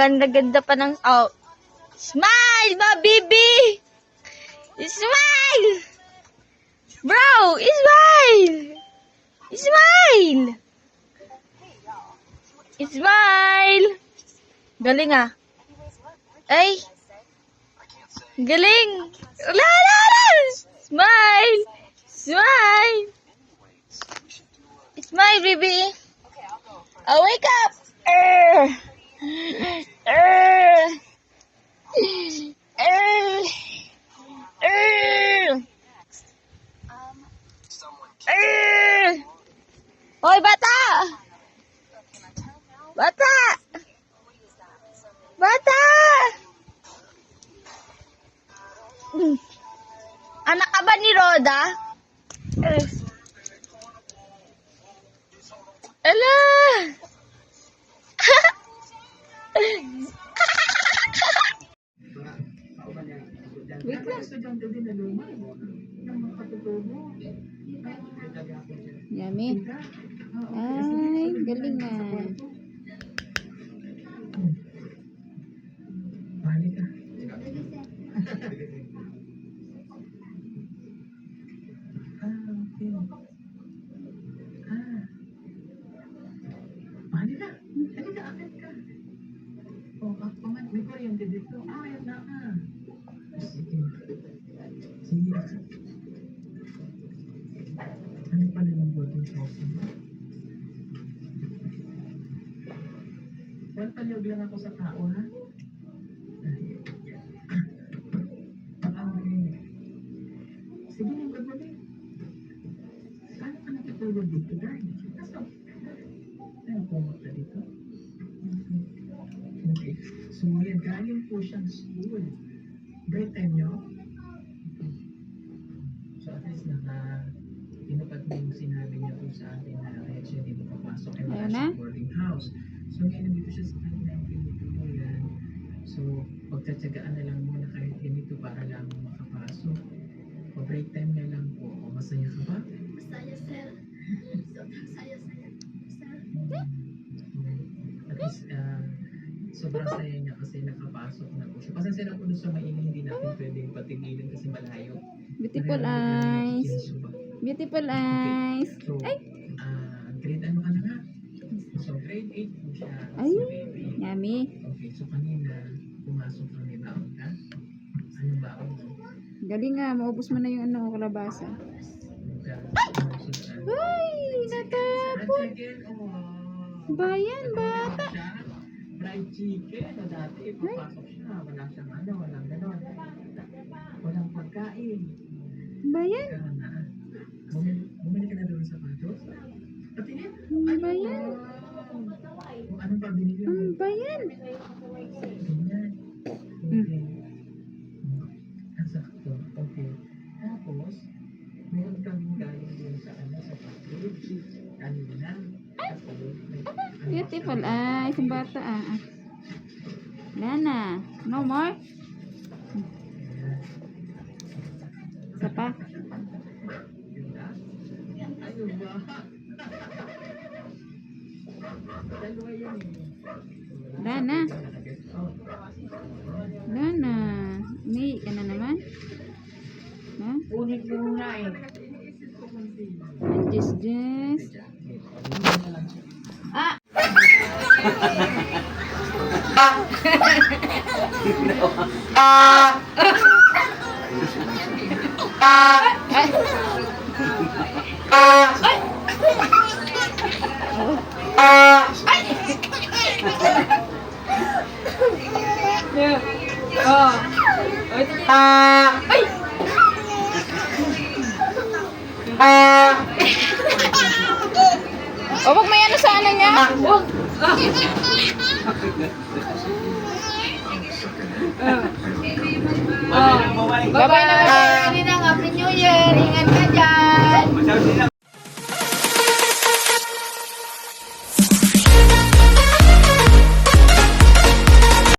ganda-ganda pa ng... Oh. Smile, ma baby! Smile! Bro, smile! Smile! Smile! Galing ah. Ay! Galing! La Hoy, bata! Bata! Bata! Hmm. Anak ka ba ni Roda? Ala! Wait lang. Yummy. Ay, galing na. Balik ka. Ah, okay. Ah. Balik ka. Halika, akit ka. Oh, ako man, may kuryente dito. Ah, yan na ka. Sige. Sige, akit. Ano pala yung golden coffee paliyog lang ako sa tao, ha? Sige lang, gabi. Paano ka nakitulog dito, Dad? Kaso, ano pumunta dito? Okay. So, yan, galing po siyang school. Break time niyo? So, at least naka tinupad mo yung sinabi niya po sa atin na kaya siya dito papasok Ayun na. House. So, ngayon nandito siya sa kanilang pinituloyan. So, pagtsatsagaan na lang muna kahit ganito para lang makapasok. O break time na lang po. O, masaya ka ba? Masaya, sir. Sobrang saya-saya, sir. At least, ah, sobrang saya niya kasi nakapasok na po siya. Pasensya na po doon sa maingay, hindi natin pwedeng patigilan kasi malayo. Beautiful eyes. Beautiful eyes. So, ah, grade 8 po siya. Ay. Si baby. Yummy. Okay, so kanina, pumasok may baon ka? Anong baon mo? Galing nga, maubos mo na yung ano, kalabasa. Ay, natapon. Oh. Bayan, bata. Fried chicken. O dati, papasok siya. Wala siyang ano, walang ganon. Walang pagkain. Bayan. Na. Bumili, ka na doon sa? Patingin. Bayan. Bayan. Ganyan. Okay. Ah, sakto. Okay. Tapos, meron kang galing din sa ano, sa package. Ano, Beautiful eyes. Ang bata ah. ah. Wala na. No more? Isa pa? Ayun ba? Dalawa yan eh. Wala na. Oh, Wala na. Umihi ka na naman. Ha? Ulit muna eh. Jess, Jess. Ah! O, wag may ano sa ano niya. Wag. Babay na ng Happy New Year. Ingat ka dyan. Masyado sila